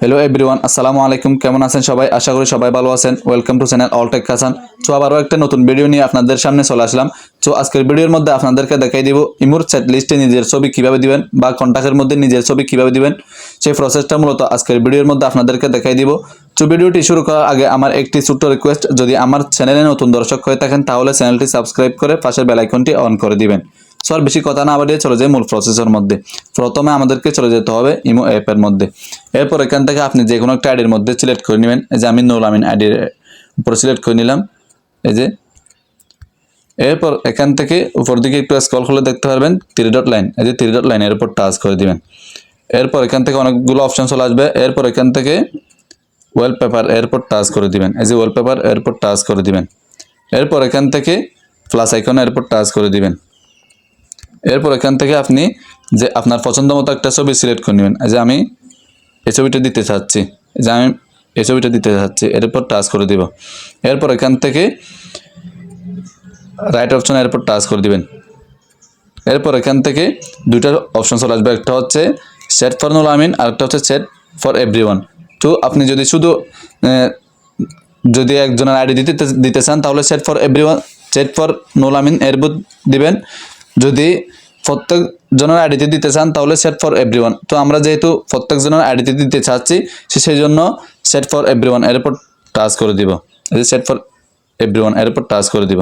Hello everyone আসসালামু আলাইকুম কেমন আছেন সবাই? আশা করি সবাই ভালো আছেন। Welcome to channel all tech Hasan তো আবারও একটা নতুন ভিডিও নিয়ে আপনাদের সামনে চলে আসলাম। তো আজকের ভিডিওর মধ্যে আপনাদেরকে দেখাই দিব ইমুর চ্যাট লিস্টে নিজের ছবি কীভাবে দিবেন বা কন্ট্যাক্টের মধ্যে নিজের ছবি কীভাবে দিবেন। সেই প্রসেসটা মূলত আজকের ভিডিওর মধ্যে আপনাদেরকে দেখাই দিব। তো ভিডিওটি শুরু করার আগে আমার একটি ছোট্ট রিকোয়েস্ট যদি আমার চ্যানেলে নতুন দর্শক হয়ে থাকেন, তাহলে চ্যানেলটি সাবস্ক্রাইব করে পাশের বেল আইকনটি অন করে দিবেন। সো আর বেশি কথা না বাড়িয়ে চলে যায় মূল প্রসেসের মধ্যে। প্রথমে আমাদেরকে চলে যেতে হবে ইমো অ্যাপের মধ্যে। এরপর এখান থেকে আপনি যে কোনো একটা আইডির মধ্যে সিলেক্ট করে নেবেন। এই যে আমি নুল আমিন আইডির উপরে সিলেক্ট করে নিলাম। এই যে এরপর এখান থেকে উপর দিকে একটু স্ক্রল করলে দেখতে পারবেন থ্রি ডট লাইন এই যে থ্রি ডট লাইন এর উপর টাচ করে দিবেন। এরপর এখান থেকে অনেকগুলো অপশন চলে আসবে। এরপর এখান থেকে ওয়ালপেপার এরপর টাচ করে দিবেন। এই যে ওয়ালপেপার এরপর টাচ করে দিবেন। এরপর এখান থেকে প্লাস আইকন এরপর টাচ করে দিবেন। এরপর এখান থেকে আপনি যে আপনার পছন্দ মতো একটা ছবি সিলেক্ট করে নেবেন। যে আমি এই ছবিটা দিতে চাচ্ছি। যে আমি এই ছবিটা দিতে চাচ্ছি। এরপর টাচ করে দিব। এরপর এখান থেকে রাইট অপশন এরপর টাচ করে দিবেন। এরপর এখান থেকে দুইটা অপশন চলে আসবে। একটা হচ্ছে সেট ফর নুল আমিন আর একটা হচ্ছে সেট ফর এভরি ওয়ান তো আপনি যদি শুধু যদি একজনের আইডি দিতে দিতে চান, তাহলে set for every one set for Nul Amin এর বুথ দিবেন। যদি প্রত্যেক জনের আইডিতে দিতে চান, তাহলে সেট ফর এভরি ওয়ান তো আমরা যেহেতু প্রত্যেক জনের আইডিতে দিতে চাচ্ছি সেই জন্য সেট ফর এভরি ওয়ানের উপর টাচ করে দিব। এই সেট ফর এভরি ওয়ানের উপর টাচ করে দিব।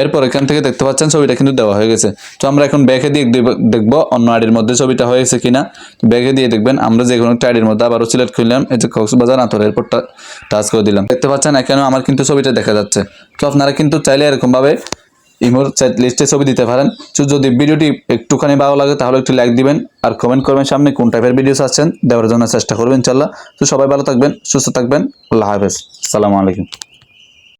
এরপর এখান থেকে দেখতে পাচ্ছেন, ছবিটা কিন্তু দেওয়া হয়ে গেছে। তো আমরা এখন ব্যাগে দিয়ে দেখব অন্য আইডির মধ্যে ছবিটা হয়ে হয়েছে কিনা। ব্যাগে দিয়ে দেখবেন, আমরা যে কোনো একটা আইডির মধ্যে আবারও সিলেক্ট করলাম, এই যে কক্সবাজার আতর এরপর টাচ করে দিলাম। দেখতে পাচ্ছেন, এখানেও আমার কিন্তু ছবিটা দেখা যাচ্ছে। তো আপনারা কিন্তু চাইলে এরকমভাবে ইমোর লিস্টে ছবি দিতে পারেন। তো যদি ভিডিওটি একটুখানি ভালো লাগে, তাহলে একটু লাইক দিবেন আর কমেন্ট করবেন সামনে কোন টাইপের ভিডিওস চাচ্ছেন। দেওয়ার জন্য চেষ্টা করবেন ইনশাল্লাহ তো সবাই ভালো থাকবেন, সুস্থ থাকবেন। আল্লাহ হাফেজ। আসসালামু আলাইকুম।